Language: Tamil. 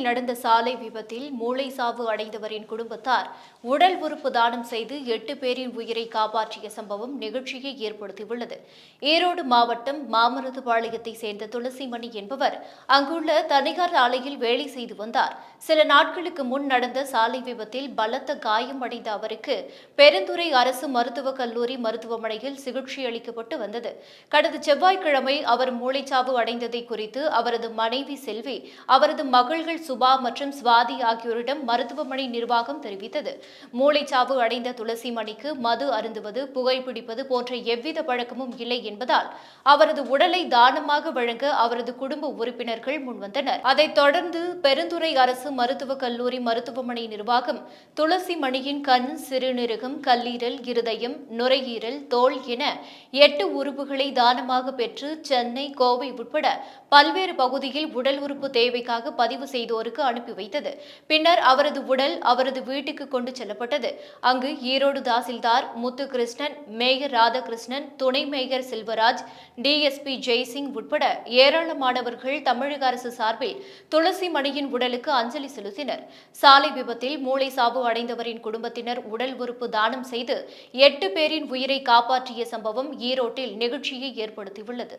சென்னையில் நடந்த சாலை விபத்தில் மூளை சாவு அடைந்தவரின் குடும்பத்தார் உடல் உறுப்பு தானம் செய்து எட்டு பேரின் உயிரை காப்பாற்றிய சம்பவம் நிகழ்ச்சியை ஏற்படுத்தியுள்ளது. ஈரோடு மாவட்டம் மாமருதுபாளையத்தை சேர்ந்த துளசிமணி என்பவர் அங்குள்ள தனியார் ஆலையில் வேலை செய்து வந்தார். சில நாட்களுக்கு முன் நடந்த சாலை விபத்தில் பலத்த காயம் அடைந்த அவருக்கு பெருந்துறை அரசு மருத்துவக் கல்லூரி மருத்துவமனையில் சிகிச்சை அளிக்கப்பட்டு வந்தது. கடந்த செவ்வாய்க்கிழமை அவர் மூளைச்சாவு அடைந்ததை குறித்து அவரது மனைவி செல்வி அவரது மகள்கள் சுபா மற்றும் சுவாதி ஆகியோரிடம் மருத்துவமனை நிர்வாகம் தெரிவித்தது. மூளைச்சாவு அடைந்த துளசி மணிக்கு மது அருந்துவது புகைப்பிடிப்பது போன்ற எவ்வித பழக்கமும் இல்லை என்பதால் அவரது உடலை தானமாக வழங்க அவரது குடும்ப உறுப்பினர்கள் முன்வந்தனர். அதைத் தொடர்ந்து பெருந்துறை அரசு மருத்துவக் கல்லூரி மருத்துவமனை நிர்வாகம் துளசி மணியின் கண் சிறுநீரகம் கல்லீரல் இருதயம் நுரையீரல் தோல் என எட்டு உறுப்புகளை தானமாக பெற்று சென்னை கோவை உட்பட பல்வேறு பகுதியில் உடல் உறுப்பு தேவைக்காக பதிவு செய்தோர் செய்தோருக்கு அனுப்பி வைத்தது. பின்னர் அவரது உடல் அவரது வீட்டுக்கு கொண்டு செல்லப்பட்டது. அங்கு ஈரோடு தாசில்தார் முத்துகிருஷ்ணன் மேயர் ராதாகிருஷ்ணன் துணை மேயர் செல்வராஜ் டிஎஸ்பி ஜெய்சிங் உட்பட ஏராளமானவர்கள் தமிழக அரசு சார்பில் துளசி மணியின் உடலுக்கு அஞ்சலி செலுத்தினர். சாலை விபத்தில் மூளை சாவு அடைந்தவரின் குடும்பத்தினர் உடல் உறுப்பு தானம் செய்து எட்டு பேரின் உயிரை காப்பாற்றிய சம்பவம் ஈரோட்டில் நிகழ்ச்சியை ஏற்படுத்தியுள்ளது.